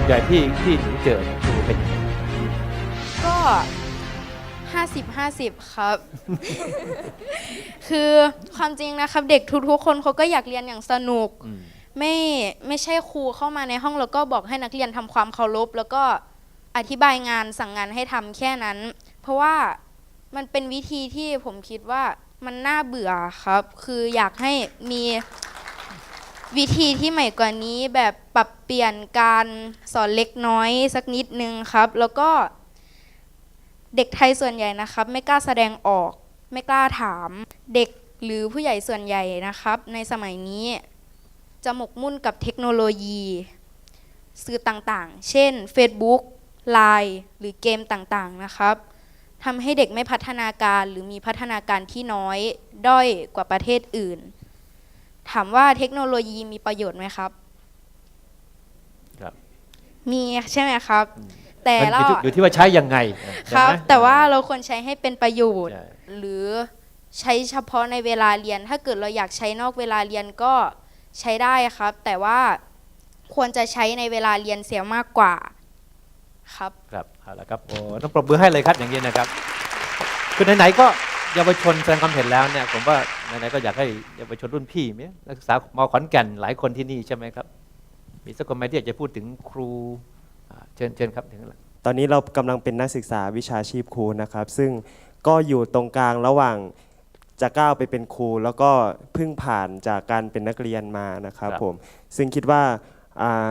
ส่วนใหญ่ที่ที่หนูเจอเนี่ยครูเป็นยังไงก็ห้าสิบห้าสิบครับ คือความจริงนะครับ เด็กทุกๆคนเขาก็อยากเรียนอย่างสนุก อืมไม่ไม่ใช่ครูเข้ามาในห้องแล้วก็บอกให้นักเรียนทำความเคารพ แล้วก็อธิบายงานสั่งงานให้ทำแค่นั้น เพราะว่ามันเป็นวิธีที่ผมคิดว่ามันน่าเบื่อครับ คืออยากให้มี วิธีที่ใหม่กว่านี้แบบปรับเปลี่ยนการสอนเล็กน้อยสักนิดนึงครับ แล้วก็เด็กไทยส่วนใหญ่นะครับ ไม่กล้าแสดงออก ไม่กล้าถามเด็กหรือผู้ใหญ่ส่วนใหญ่นะครับ ในสมัยนี้จะหมกมุ่นกับเทคโนโลยี สื่อต่างๆ เช่น Facebook Line หรือเกมต่างๆนะครับทำให้เด็กไม่พัฒนาการหรือมีพัฒนาการที่น้อยด้อยกว่าประเทศอื่น ถามว่าเทคโนโลยีมีประโยชน์ไหมครับ ครับมีใช่ไหมครับ แต่มันเราอยู่ที่อยู่ที่ว่าใช้ยังไงครับ ใช่ไหม แต่ว่าเราควรใช้ให้เป็นประโยชน์ ใช่ หรือใช้เฉพาะในเวลาเรียน ถ้าเกิดเราอยากใช้นอกเวลาเรียนก็ใช้ได้ครับ แต่ว่าควรจะใช้ในเวลาเรียนเสียมากกว่าครับ ครับเอาละครับโอ้ต้องปรบมือให้เลยครับอย่างนี้นะครับคือไหนๆก็ เยาวชนแสดงความเห็นแล้วเนี่ยผมว่าไหนๆก็อยากให้เยาวชนรุ่นพี่มีนักศึกษามขอนแก่นหลายคนที่นี่ใช่ไหมครับ มีสักคนไหมที่อยากจะพูดถึงครูอ่าเชิญเชิญครับถึงแล้วตอนนี้เรากำลังเป็นนักศึกษาวิชาชีพครูนะครับ ซึ่งก็อยู่ตรงกลางระหว่างจะก้าวไปเป็นครู แล้วก็เพิ่งผ่านจากการเป็นนักเรียนมานะครับผมซึ่งคิดว่าอ่า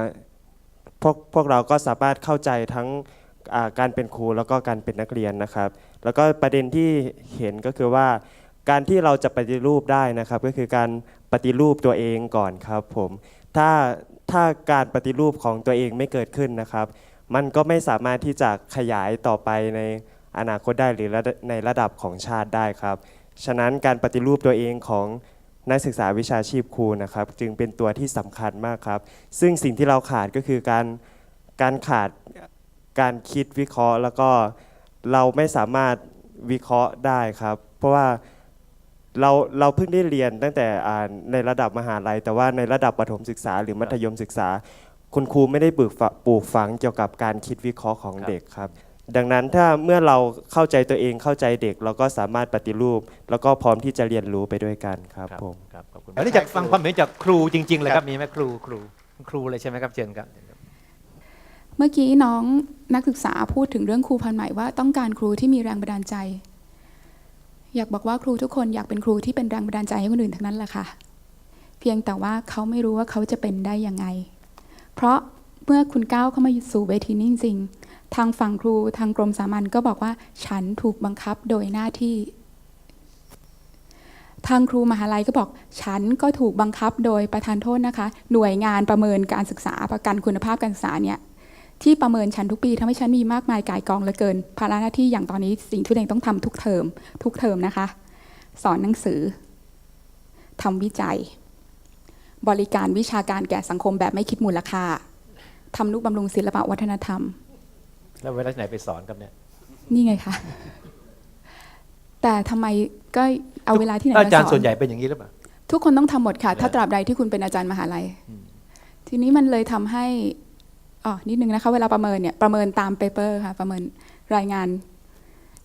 พวกพวกเราก็สามารถเข้าใจทั้งอ่าการเป็นครูแล้วก็การเป็นนักเรียนนะครับ แล้วก็ประเด็นที่เห็นก็คือว่าการที่เราจะปฏิรูปได้นะครับ ก็คือการปฏิรูปตัวเองก่อนครับผมถ้าถ้าการปฏิรูปของตัวเองไม่เกิดขึ้นนะครับ มันก็ไม่สามารถที่จะขยายต่อไปในอนาคตได้หรือในระดับของชาติได้ครับ ฉะนั้นการปฏิรูปตัวเองของนักศึกษาวิชาชีพครูนะครับ จึงเป็นตัวที่สำคัญมากครับ ซึ่งสิ่งที่เราขาดก็คือการการขาดการคิดวิเคราะห์ แล้วก็ เราไม่สามารถวิเคราะห์ได้ครับ เพราะว่าเราเราเพิ่งได้เรียนตั้งแต่อ่าในระดับมหาลัย แต่ว่าในระดับประถมศึกษา หรือมัธยมศึกษา คุณครูไม่ได้ปลูกฝังปลูกฝังเกี่ยวกับการคิดวิเคราะห์ของเด็กครับ ดังนั้นถ้าเมื่อเราเข้าใจตัวเองเข้าใจเด็ก เราก็สามารถปฏิรูป แล้วก็พร้อมที่จะเรียนรู้ไปด้วยกันครับผม ครับขอบคุณอันนี้จากฟังความเห็นจากครูจริงๆเลยครับมีไหมครูครูครูเลยใช่ไหมครับเชิญครับ เมื่อกี้น้องนักศึกษาพูดถึงเรื่องครูพันใหม่ว่าต้องการครูที่มีแรงบันดาลใจ อยากบอกว่าครูทุกคนอยากเป็นครูที่เป็นแรงบันดาลใจให้คนอื่นทั้งนั้นแหละค่ะ เพียงแต่ว่าเขาไม่รู้ว่าเขาจะเป็นได้ยังไง เพราะเมื่อคุณก้าวเข้ามาสู่เวทีนี้จริงๆทางฝั่งครูทางกรมสามัญก็บอกว่าฉันถูกบังคับโดยหน้าที่ ทางครูมหาลัยก็บอก ฉันก็ถูกบังคับโดยประธานโทษนะคะ หน่วยงานประเมินการศึกษาประกันคุณภาพการศึกษาเนี่ย ที่ประเมินฉันทุกปีทำให้ฉันมีมากมายก่ายกองเหลือเกิน ภาระหน้าที่อย่างตอนนี้สิ่งที่ตัวเองต้องทำทุกเทอมทุกเทอมนะคะ สอนหนังสือทำวิจัย บริการวิชาการแก่สังคมแบบไม่คิดมูลค่าทำนุบำรุงศิลปะวัฒนธรรม แล้วเวลาที่ไหนไปสอนครับเนี่ย นี่ไงคะ แต่ทำไมก็เอาเวลาที่ไหนอามาจารย์สอส่วนนใหญ่เป็นอย่างนี้หรือเปล่า ทุกคนต้องทำหมดค่ะ ถ้านะตราบใดที่คุณเป็นอาจารย์มหาลัยอืมทีนี้มันเลยทำให้ อ๋อนิดนึงนะคะ เวลาประเมินเนี่ยประเมินตามเปเปอร์ค่ะประเมินรายงาน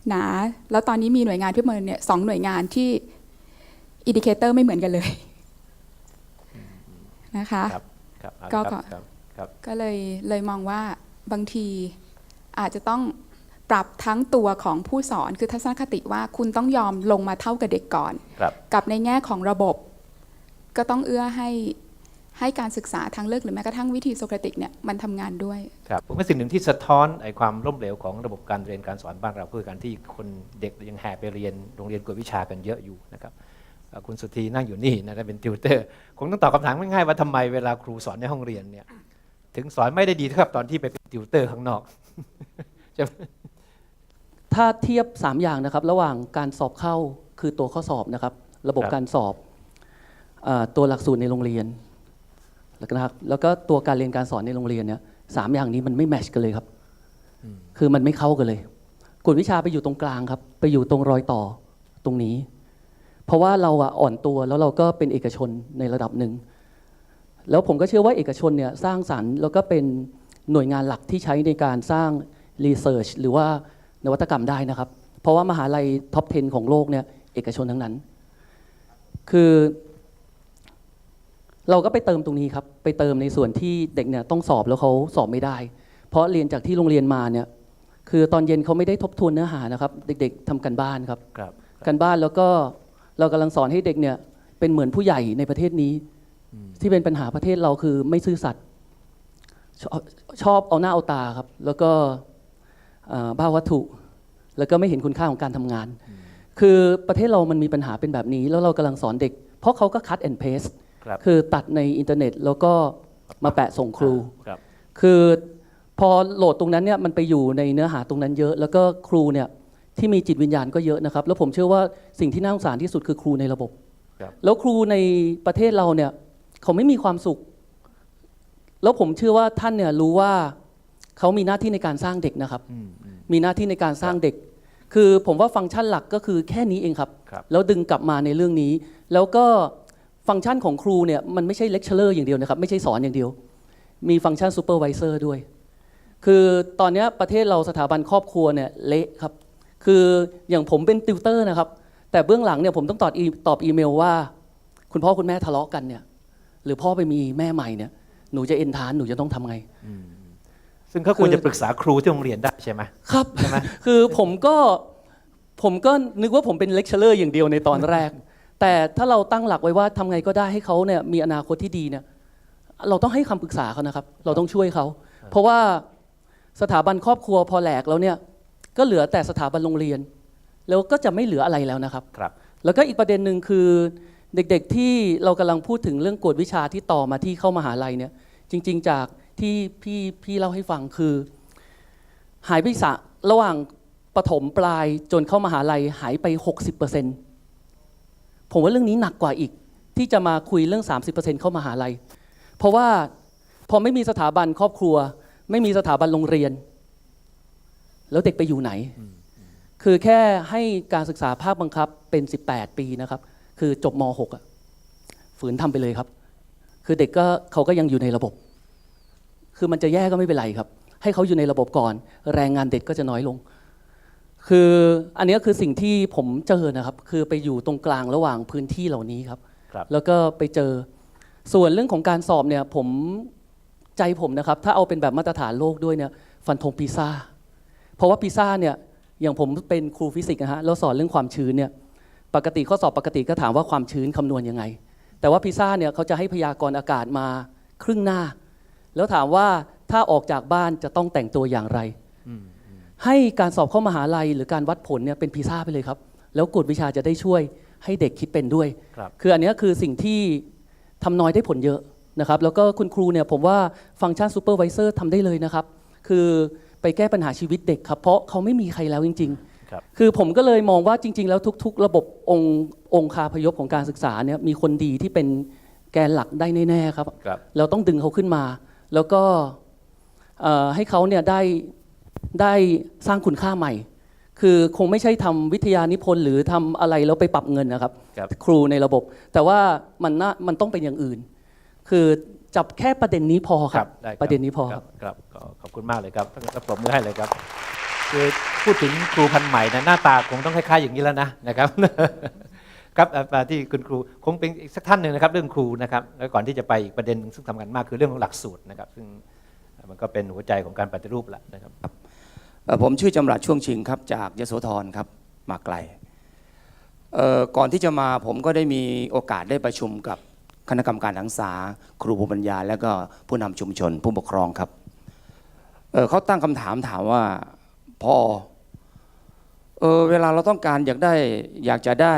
หนา แล้วตอนนี้มีหน่วยงานที่ประเมินเนี่ยสองหน่วยงานที่อินดิเคเตอร์ไม่เหมือนกันเลยนะคะครับครับเอาละก็ครับก็ครับครับก็เลยเลยมองว่าบางทีอาจจะต้องปรับทั้งตัวของผู้สอนคือทัศนคติว่าคุณต้องยอมลงมาเท่ากับเด็กก่อนครับกับในแง่ของระบบ ก็ต้องเอื้อให้ ให้การศึกษาทางเลือกหรือแม้กระทั่งวิธีโซเครติกเนี่ยมันทำงานด้วย ครับผมว่าสิ่งหนึ่งที่สะท้อนไอ้ความล้มเหลวของระบบการเรียนการสอนบ้านเราคือการที่คนเด็กยังแห่ไปเรียนโรงเรียนกวดวิชากันเยอะอยู่นะครับเอ่อคุณสุธีนั่งอยู่นี่นะครับเป็นติวเตอร์คงต้องตอบคำถามง่ายๆว่าทำไมเวลาครูสอนในห้องเรียนเนี่ยถึงสอนไม่ได้ดีเท่ากับตอนที่ไปเป็นติวเตอร์ข้างนอก ใช่ไหมถ้าเทียบ 3 อย่างนะครับ ระหว่างการสอบเข้าคือตัวข้อสอบนะครับ ระบบการสอบอาตัวหลักสูตรในโรงเรียน แล้วก็นะครับแล้วก็ตัวการเรียนการสอนในโรงเรียนเนี่ยสามอย่างนี้มันไม่แมชกันเลยครับ คือมันไม่เข้ากันเลยกฎวิชาไปอยู่ตรงกลางครับ ไปอยู่ตรงรอยต่อตรงนี้ เพราะว่าเราอะอ่อนตัวแล้วเราก็เป็นเอกชนในระดับหนึ่ง แล้วผมก็เชื่อว่าเอกชนเนี่ยสร้างสรรค์แล้วก็เป็นหน่วยงานหลักที่ใช้ในการสร้างรีเสิร์ชหรือว่านวัตกรรมได้นะครับ เพราะว่ามหาลัยท็อป 10 ของโลกเนี่ยเอกชนทั้งนั้น คือ เราก็ไปเติมตรงนี้ครับ ไปเติมในส่วนที่เด็กเนี่ยต้องสอบแล้วเขาสอบไม่ได้ เพราะเรียนจากที่โรงเรียนมาเนี่ยคือตอนเย็นเขาไม่ได้ทบทวนเนื้อหานะครับ เด็ก ๆทำกันบ้านครับครับกันบ้านแล้วก็เรากำลังสอนให้เด็กเนี่ยเป็นเหมือนผู้ใหญ่ในประเทศนี้ ที่เป็นปัญหาประเทศเราคือไม่ซื่อสัตย์ชอบชอบเอาหน้าเอาตาครับ แล้วก็เอ่อบ้าวัตถุ แล้วก็ไม่เห็นคุณค่าของการทำงาน คือประเทศเรามันมีปัญหาเป็นแบบนี้ แล้วเรากำลังสอนเด็ก เพราะเขาก็ cut and paste ครับคือตัดในอินเทอร์เน็ตแล้วก็มาแปะส่งครู ครับ คือพอโหลดตรงนั้นเนี่ยมันไปอยู่ในเนื้อหาตรงนั้นเยอะ แล้วก็ครูเนี่ยที่มีจิตวิญญาณก็เยอะนะครับ แล้วผมเชื่อว่าสิ่งที่น่าสงสารที่สุดคือครูในระบบ ครับ แล้วครูในประเทศเราเนี่ยเขาไม่มีความสุข แล้วผมเชื่อว่าท่านเนี่ยรู้ว่าเขามีหน้าที่ในการสร้างเด็กนะครับ อืมอืม มีหน้าที่ในการสร้างเด็ก คือผมว่าฟังก์ชันหลักก็คือแค่นี้เองครับ ครับ แล้วดึงกลับมาในเรื่องนี้ แล้วก็ ฟังก์ชันของครูเนี่ยมันไม่ใช่เลคเชอร์อย่างเดียวนะครับ ไม่ใช่สอนอย่างเดียว มีฟังก์ชันซูเปอร์วิเซอร์ด้วย คือตอนเนี้ยประเทศเราสถาบันครอบครัวเนี่ยเละครับ คืออย่างผมเป็นติวเตอร์นะครับ แต่เบื้องหลังเนี่ยผมต้องตอบอีตอบอีเมลว่า คุณพ่อคุณแม่ทะเลาะกันเนี่ยหรือพ่อไปมีแม่ใหม่เนี่ยหนูจะเอ็นทานหนูจะต้องทำไงซึ่งเขาควรคือจะปรึกษาครูที่โรงเรียนได้ใช่ไหมครับใช่ไหมคือผมก็ผมก็นึกว่าผมเป็นเลคเชอร์อย่างเดียวในตอนแรก แต่ถ้าเราตั้งหลักไว้ว่าทำไงก็ได้ให้เขาเนี่ยมีอนาคตที่ดีเนี่ยเราต้องให้คำปรึกษาเขานะครับ เราต้องช่วยเขา เพราะว่าสถาบันครอบครัวพอแหลกแล้วเนี่ยก็เหลือแต่สถาบันโรงเรียน แล้วก็จะไม่เหลืออะไรแล้วนะครับครับ แล้วก็อีกประเด็นหนึ่งคือเด็กๆที่เรากำลังพูดถึงเรื่องกวดวิชาที่ต่อมาที่เข้ามหาลัยเนี่ยจริง ๆ จากที่พี่พี่เล่าให้ฟังคือ หายไปสะระหว่างประถมปลายจนเข้ามหาลัยหายไป 60% ผมว่าเรื่องนี้หนักกว่าอีก ที่จะมาคุยเรื่อง 30%เข้ามหาลัย เพราะว่าพอไม่มีสถาบันครอบครัว ไม่มีสถาบันโรงเรียน แล้วเด็กไปอยู่ไหน คือแค่ให้การศึกษาภาคบังคับเป็น 18 ปีนะครับ คือจบม .6 อะฝืนทำไปเลยครับ คือเด็กก็เขาก็ยังอยู่ในระบบ คือมันจะแย่ก็ไม่เป็นไรครับ ให้เขาอยู่ในระบบก่อน แรงงานเด็กก็จะน้อยลง คืออันนี้คือสิ่งที่ผมเจอนะครับ คือไปอยู่ตรงกลางระหว่างพื้นที่เหล่านี้ครับ ครับ แล้วก็ไปเจอส่วนเรื่องของการสอบเนี่ยผมใจผมนะครับ ถ้าเอาเป็นแบบมาตรฐานโลกด้วยเนี่ยฟันธงปีซ่า เพราะว่าปีซ่าเนี่ยอย่างผมเป็นครูฟิสิกส์นะฮะแล้วสอนเรื่องความชื้นเนี่ยปกติข้อสอบปกติก็ถามว่าความชื้นคำนวณยังไง แต่ว่าพิซ่าเนี่ยเขาจะให้พยากรณ์อากาศมาครึ่งหน้า แล้วถามว่าถ้าออกจากบ้านจะต้องแต่งตัวอย่างไร ให้การสอบเข้ามหาลัยหรือการวัดผลเนี่ยเป็นพิซ่าไปเลยครับ แล้วกฎวิชาจะได้ช่วยให้เด็กคิดเป็นด้วยครับ คืออันเนี้ยคือสิ่งที่ทำน้อยได้ผลเยอะนะครับ แล้วก็คุณครูเนี่ยผมว่าฟังก์ชันซูเปอร์วิเซอร์ทำได้เลยนะครับ คือไปแก้ปัญหาชีวิตเด็กครับ เพราะเขาไม่มีใครแล้วจริง ๆ ครับ คือผมก็เลยมองว่าจริง ๆ แล้วทุก ๆ ระบบองค์องคาพยพของการศึกษาเนี่ยมีคนดีที่เป็นแกนหลักได้แน่ๆครับ ครับ เราต้องดึงเขาขึ้นมา แล้วก็เอ่อให้เขาเนี่ยได้ ได้สร้างคุณค่าใหม่ คือคงไม่ใช่ทำวิทยานิพนธ์หรือทำอะไรแล้วไปปรับเงินนะครับครับ ครูในระบบ แต่ว่ามันน่ามันต้องเป็นอย่างอื่น คือจับแค่ประเด็นนี้พอครับได้คบประเด็นนี้พอครับ ครับก็ขอบคุณมากเลยครับต้องปรบมือให้เลยครับ คือพูดถึงครูพันธุ์ใหม่นะหน้าตาคงต้องคล้ายๆอย่างนี้แล้วนะนะครับ ครับเอ่อมาที่คุณครูคงเป็นอีกสักท่านหนึ่งนะครับ เรื่องครูนะครับแล้วก่อนที่จะไปอีกประเด็นหนึ่งซึ่งสำคัญมากคือเรื่องของหลักสูตรนะครับ ซึ่งมันก็เป็นหัวใจของการปฏิรูปแหละนะครับเอ่อ ผมชื่อจำรัดช่วงชิงครับ จากยโสธรครับมาไกล ก่อนที่จะมาผมก็ได้มีโอกาสได้ประชุมกับคณะกรรมการทั้งษา ครูผู้บรรยายและก็ผู้นำชุมชนผู้ปกครองครับเเขาตั้งคำถามถามว่าพอเออเวลาเราต้องการอยากได้อยากจะได้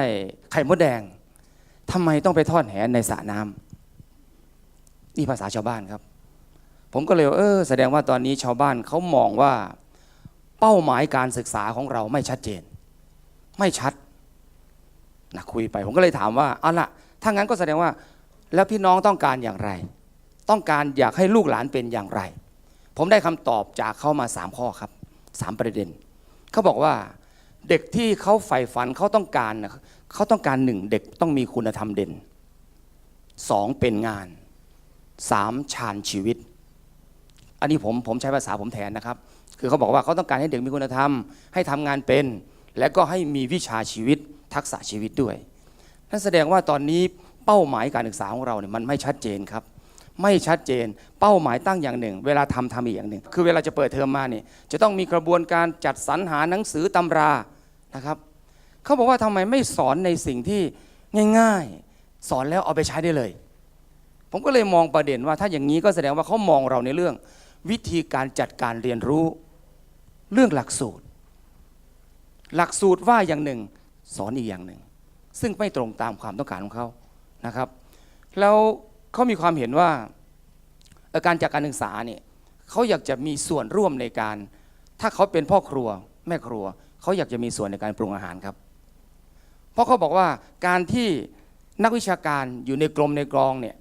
ไข่มดแดงทำไมต้องไปทอดแหในสระน้ำนี่ภาษาชาวบ้านครับ ผมก็เลยเออแสดงว่าตอนนี้ชาวบ้านเขามองว่า เป้าหมายการศึกษาของเราไม่ชัดเจน ไม่ชัดนะคุยไป ผมก็เลยถามว่าเอาละถ้างั้นก็แสดงว่า แล้วพี่น้องต้องการอย่างไร ต้องการอยากให้ลูกหลานเป็นอย่างไร ผมได้คำตอบจากเขามาสามข้อครับสามประเด็น เขาบอกว่าเด็กที่เขาใฝ่ฝันเขาต้องการเขาต้องการหนึ่งเด็กต้องมีคุณธรรมเด่นสองเป็นงานสามชาญชีวิต อันนี้ผมผมใช้ภาษาผมแทนนะครับ คือเขาบอกว่าเขาต้องการให้เด็กมีคุณธรรม ให้ทำงานเป็น และก็ให้มีวิชาชีวิตทักษะชีวิตด้วยนั่นแสดงว่าตอนนี้เป้าหมายการศึกษาของเราเนี่ยมันไม่ชัดเจนครับ ไม่ชัดเจน เป้าหมายตั้งอย่างหนึ่ง เวลาทำทำอีกอย่างหนึ่ง คือเวลาจะเปิดเทอมมาเนี่ยจะต้องมีกระบวนการจัดสรรหาหนังสือตำรานะครับเขาบอกว่าทำไมไม่สอนในสิ่งที่ง่าย ๆ สอนแล้วเอาไปใช้ได้เลย ผมก็เลยมองประเด็นว่าถ้าอย่างนี้ก็แสดงว่าเขามองเราในเรื่อง วิธีการจัดการเรียนรู้ เรื่องหลักสูตร หลักสูตรว่าอย่างหนึ่ง สอนอีกอย่างหนึ่ง ซึ่งไม่ตรงตามความต้องการของเขานะครับ แล้วเขามีความเห็นว่าอ่อการจัดการศึกษาเนี่ยเขาอยากจะมีส่วนร่วมในการ ถ้าเขาเป็นพ่อครัวแม่ครัว เขาอยากจะมีส่วนในการปรุงอาหารครับ เพราะเขาบอกว่าการที่นักวิชาการอยู่ในกรมในกรองเนี่ย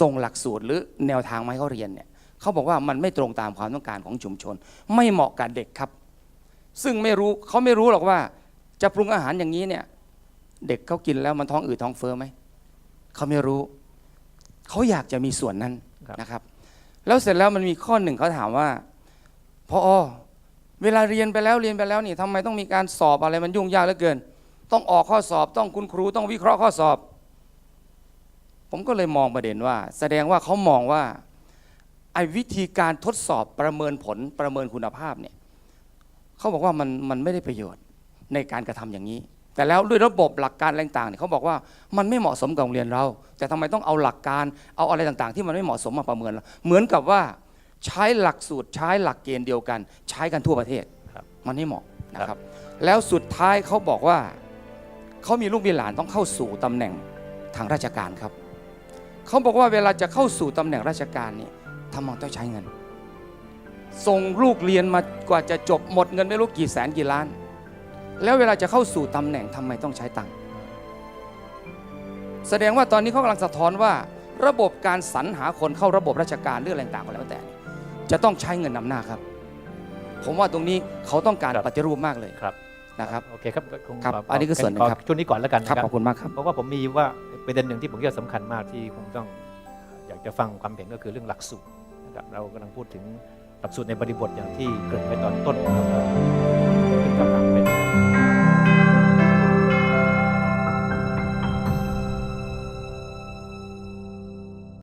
ส่งหลักสูตรหรือแนวทางมาให้เขาเรียนเนี่ย เขาบอกว่ามันไม่ตรงตามความต้องการของชุมชน ไม่เหมาะกับเด็กครับ ซึ่งไม่รู้เขาไม่รู้หรอกว่า จะปรุงอาหารอย่างนี้เนี่ย เด็กเขากินแล้วมันท้องอืดท้องเฟ้อไหมเขาไม่รู้ เขาอยากจะมีส่วนนั้นครับนะครับ แล้วเสร็จแล้วมันมีข้อหนึ่งเขาถามว่าพอเวลาเรียนไปแล้วเรียนไปแล้วนี่ทำไมต้องมีการสอบอะไรมันยุ่งยากเหลือเกิน ต้องออกข้อสอบต้องคุณครูต้องวิเคราะห์ข้อสอบ ผมก็เลยมองประเด็นว่า แสดงว่าเขามองว่า ไอ้วิธีการทดสอบประเมินผลประเมินคุณภาพเนี่ยเขาบอกว่ามันมันไม่ได้ประโยชน์ในการกระทำอย่างนี้ แต่แล้วด้วยระบบหลักการอะไรต่างๆเนี่ยเขาบอกว่ามันไม่เหมาะสมกับโรงเรียนเรา แต่ทำไมต้องเอาหลักการเอาอะไรต่างๆ ที่มันไม่เหมาะสมมาประเมินเราเหมือนกับว่าใช้หลักสูตรใช้หลักเกณฑ์เดียวกัน ใช้กันทั่วประเทศครับมันไม่เหมาะนะครับ แล้วสุดท้ายเขาบอกว่าเขามีลูกมีหลานต้องเข้าสู่ตำแหน่งทางราชการครับเขาบอกว่าเวลาจะเข้าสู่ตำแหน่งราชการเนี่ย ทำไมต้องใช้เงิน ส่งลูกเรียนมากว่าจะจบหมดเงินไม่รู้กี่แสนกี่ล้าน แล้วเวลาจะเข้าสู่ตำแหน่งทำไมต้องใช้ตังค์แสดงว่าตอนนี้เขากำลังสะท้อนว่า ระบบการสรรหาคนเข้าระบบราชการเรื่องอะไรต่างๆก็แล้วแต่เนี่ยจะต้องใช้เงินนำหน้าครับ ผมว่าตรงนี้เขาต้องการครับปฏิรูปมากเลยครับนะครับโอเคครับคงครับขอันนี้คือส่วนหนึ่งครับขช่วงนี้ก่อนแล้วกันนะครับครัขอบคุณมากครับเพราะว่าผมมีว่าประเด็นหนึ่งที่ผมคิดว่าสำคัญมากที่คงต้อง อยากจะฟังความเห็นก็คือเรื่องหลักสูตรนะครับ เรากำลังพูดถึงหลักสูตรในบริบทอย่างที่เกิดไปตอนต้นนะครับ